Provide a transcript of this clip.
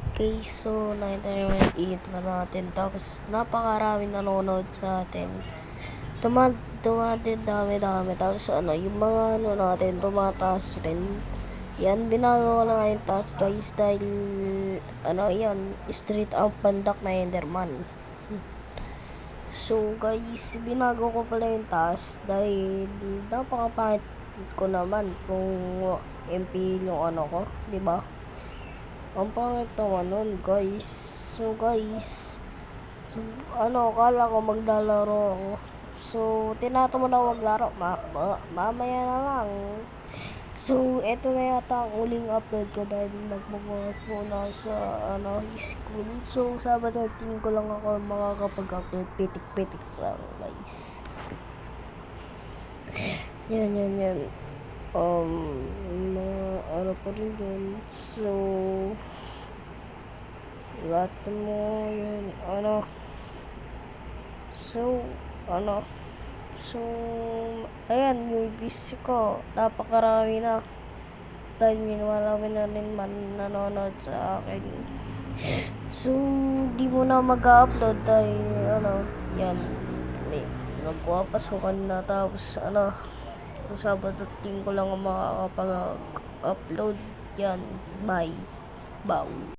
What up guys? So, nakita nyo yung eat na natin. Tapos, napakarami nanonood sa atin. Tuma tumatin dami-dami. Tapos, ano, yung mga ano natin, tumataas rin. Yan, binago ko na ngayon taas guys dahil, ano, yan, street up pandak na Enderman. So, guys, binago ko pala yung taas dahil napakapangit ko naman kung MP yung ano ko, di ba? Ang pangit naman nun, guys. So, guys, so, ano, kala ko maglalaro ako. So, tinato mo na maglaro. Ma ma mamaya na lang. So, eto na yata ang uling upload ko dahil nagbubuhat muna sa, ano, school. So, Sabado 13 ko lang ako makakapag-upload. Pitik-pitik lang, guys. Yan, yan, yan. Um, mga ano pa rin yun. So, lahat mo yun, ano. So, ano. So, ayan, yung busy ko. Napakarami na. Dahil minwalami na rin man nanonood sa akin. So, di mo na mag-upload dahil, ano, yan. May, magpapasukan na tapos, ano, Sabado at Linggo lang ang makakapag-upload. Yan, bye. Bow.